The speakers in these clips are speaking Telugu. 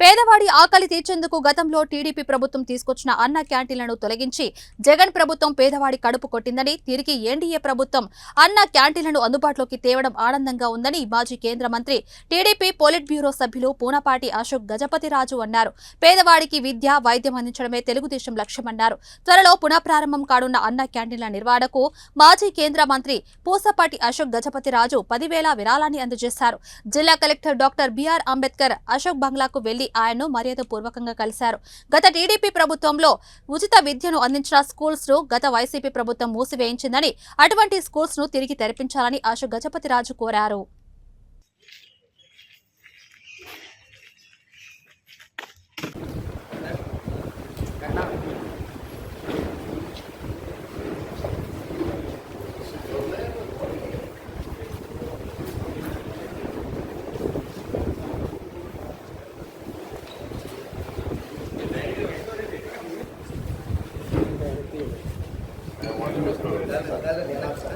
పేదవాడి ఆకలి తీర్చేందుకు గతంలో టీడీపీ ప్రభుత్వం తీసుకొచ్చిన అన్న క్యాంటీన్లను తొలగించి జగన్ ప్రభుత్వం పేదవాడి కడుపు కొట్టిందని తిరిగి ఎన్డీఏ ప్రభుత్వం అన్న క్యాంటీన్లను అందుబాటులోకి తేవడం ఆనందంగా ఉందని మాజీ కేంద్ర మంత్రి టీడీపీ పోలిట్ బ్యూరో సభ్యులు పూనపాటి అశోక్ గజపతిరాజు అన్నారు. పేదవాడికి విద్య వైద్యం అందించడమే తెలుగుదేశం లక్ష్యమన్నారు. త్వరలో పునఃప్రారంభం కానున్న అన్న క్యాంటీన్ల నిర్వహణకు మాజీ కేంద్ర మంత్రి పూసపాటి అశోక్ గజపతిరాజు పదివేల విరాళాన్ని అందజేశారు. జిల్లా collector doctor BR Ambedkar Ashok బంగ్లాకు వెళ్ళి ఆయన్ను మర్యాదపూర్వకంగా కలిశారు. గత టీడీపీ ప్రభుత్వంలో ఉచిత విద్యను అందించిన స్కూల్స్ను గత వైసీపీ ప్రభుత్వం మూసివేయించిందని అటువంటి స్కూల్స్ను తిరిగి తెరిపించాలని ఆశు గజపతిరాజు కోరారు.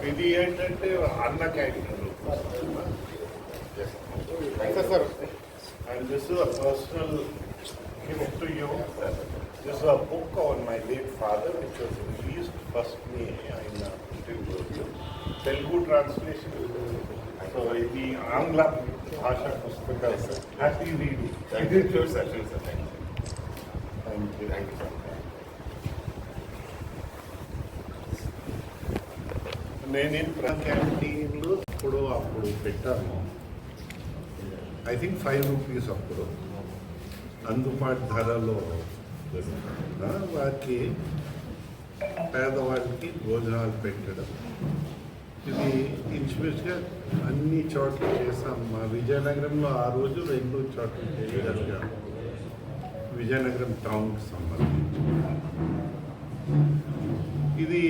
ఇది ఏంటంటే Anna canteen sir and this personal gift to you this a book on my late father which was released first May ఆయన తెలుగు ట్రాన్స్లేషన్ సో ఇది ఆంగ్ల భాషా పుస్తకాలు sir happy reading Sure, sir. Sure, sir. Thank you. Thank you Thank నేను క్యాంటీన్లు ఇప్పుడు అప్పుడు పెట్టాను. ఐ థింక్ ఫైవ్ రూపీస్ అప్పుడు. అందుబాటు ధరలో వారికి పేదవాళ్ళకి భోజనాలు పెట్టడం. ఇది ఇంచుమించుగా అన్ని చోట్ల చేసాం మా విజయనగరంలో ఆ రోజు రెండు చోట్ల చేయగలిగాం విజయనగరం టౌన్కి సంబంధించి. ఇది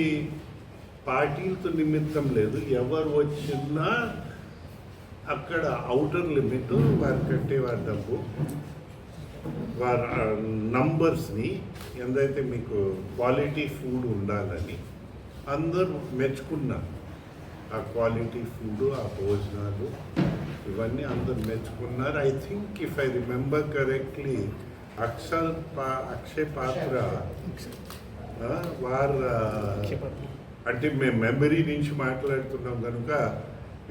పార్టీలతో నిమిత్తం లేదు. ఎవరు వచ్చినా అక్కడ అవుటర్ లిమిట్ వారు కట్టేవారి డబ్బు వారి నంబర్స్ని ఎంతైతే మీకు క్వాలిటీ ఫుడ్ ఉండాలని అందరూ మెచ్చుకున్నారు. ఆ క్వాలిటీ ఫుడ్ ఆ భోజనాలు ఇవన్నీ అందరు మెచ్చుకున్నారు. I think if I remember correctly Axar పా అక్షయ్ పాత్ర వారు అంటే మేము మెమరీ నుంచి మాట్లాడుతున్నాం కనుక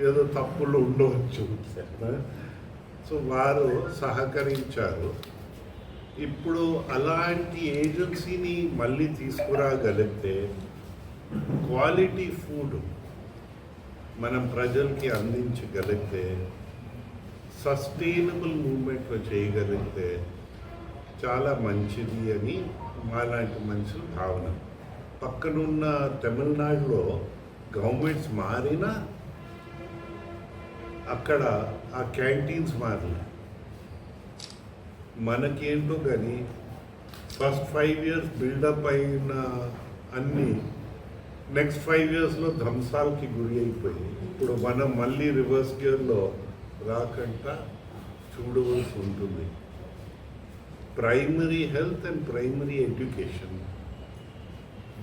ఏదో తప్పులు ఉండవచ్చు. సో వారు సహకరించారు. ఇప్పుడు అలాంటి ఏజెన్సీని మళ్ళీ తీసుకురాగలిగితే క్వాలిటీ ఫుడ్ మనం ప్రజలకి అందించగలిగితే సస్టైనబుల్ మూమెంట్లో చేయగలిగితే చాలా మంచిది అని మాలాంటి మనుషులు భావన పక్కనున్న తమిళనాడులో గవర్నమెంట్స్ మారినా అక్కడ ఆ క్యాంటీన్స్ మారినాయి మనకేంటో కానీ ఫస్ట్ ఫైవ్ ఇయర్స్ బిల్డప్ అయిన అన్ని నెక్స్ట్ ఫైవ్ ఇయర్స్లో ధ్వంసాలకి గురి అయిపోయి ఇప్పుడు మనం మళ్ళీ రివర్స్ గేర్లో రాకుండా చూడవలసి ఉంటుంది. Primary health and primary education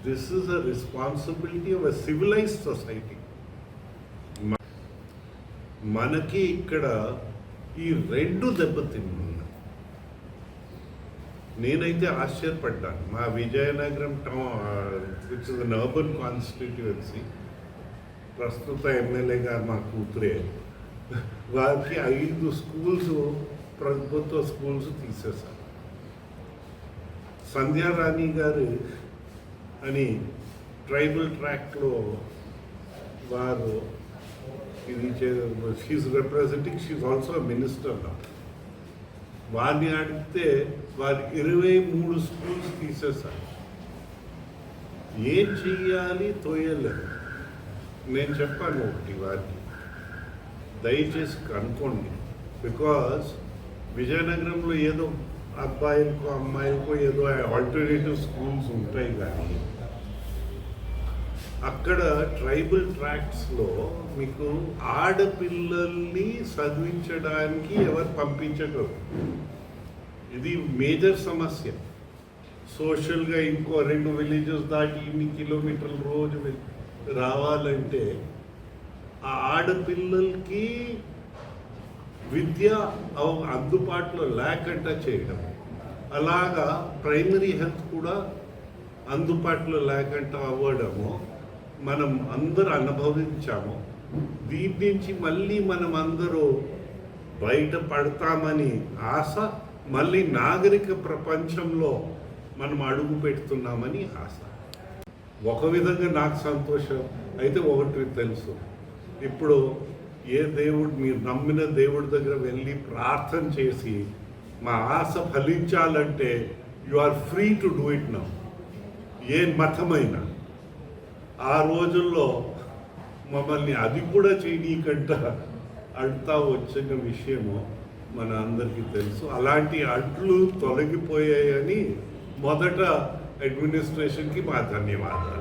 this is a responsibility of a civilised society మనకి ఇక్కడ ఈ రెండు దెబ్బతిన్నాయి నేనైతే ఆశ్చర్యపడ్డాను. మా Vizianagaram town which is an urban constituency ప్రస్తుత ఎమ్మెల్యే గారు మా కూతురే. వారికి ఐదు స్కూల్స్ ప్రభుత్వ స్కూల్స్ తీసేశారు. సంధ్యారాణి గారు అని ట్రైబల్ ట్రాక్లో వారు ఇది she representing she also minister వారిని అడిగితే వారి ఇరవై మూడు స్కూల్స్ తీసేశారు. ఏం చెయ్యాలి తోయలేదు. నేను చెప్పాను ఒకటి వారికి. దయచేసి కనుక్కోండి. బికాస్ విజయనగరంలో ఏదో అబ్బాయిలకు అమ్మాయిలకు ఏదో ఆల్టర్నేటివ్ స్కూల్స్ ఉంటాయి కానీ అక్కడ ట్రైబల్ ట్రాక్ట్స్లో మీకు ఆడపిల్లల్ని చదివించడానికి ఎవరు పంపించరు ఇది మేజర్ సమస్య. సోషల్గా ఇంకో రెండు విలేజెస్ దాటి ఇన్ని కిలోమీటర్లు రోజు రావాలంటే ఆ ఆడపిల్లలకి విద్య అందుబాటులో లేకుండా చేయడం. అలాగా ప్రైమరీ హెల్త్ కూడా అందుబాటులో లేకుండా అవ్వడము మనం అందరూ అనుభవించాము. దీని నుంచి మళ్ళీ మనం అందరూ బయటపడతామని ఆశ మళ్ళీ నాగరిక ప్రపంచంలో మనం అడుగు పెడుతున్నామని ఆశ. ఒక విధంగా నాకు సంతోషం అయితే ఒకటి తెలుసు. ఇప్పుడు ఏ దేవుడు మీరు నమ్మిన దేవుడి దగ్గర వెళ్ళి ప్రార్థన చేసి మా ఆశ ఫలించాలంటే you are free to do it now ఏ మతమైనా. ఆ రోజుల్లో మమ్మల్ని అది కూడా చేయనీకంట అడ్తా వచ్చిన విషయము మన అందరికీ తెలుసు. అలాంటి అడ్లు తొలగిపోయాయని మొదట అడ్మినిస్ట్రేషన్కి మా ధన్యవాదాలు.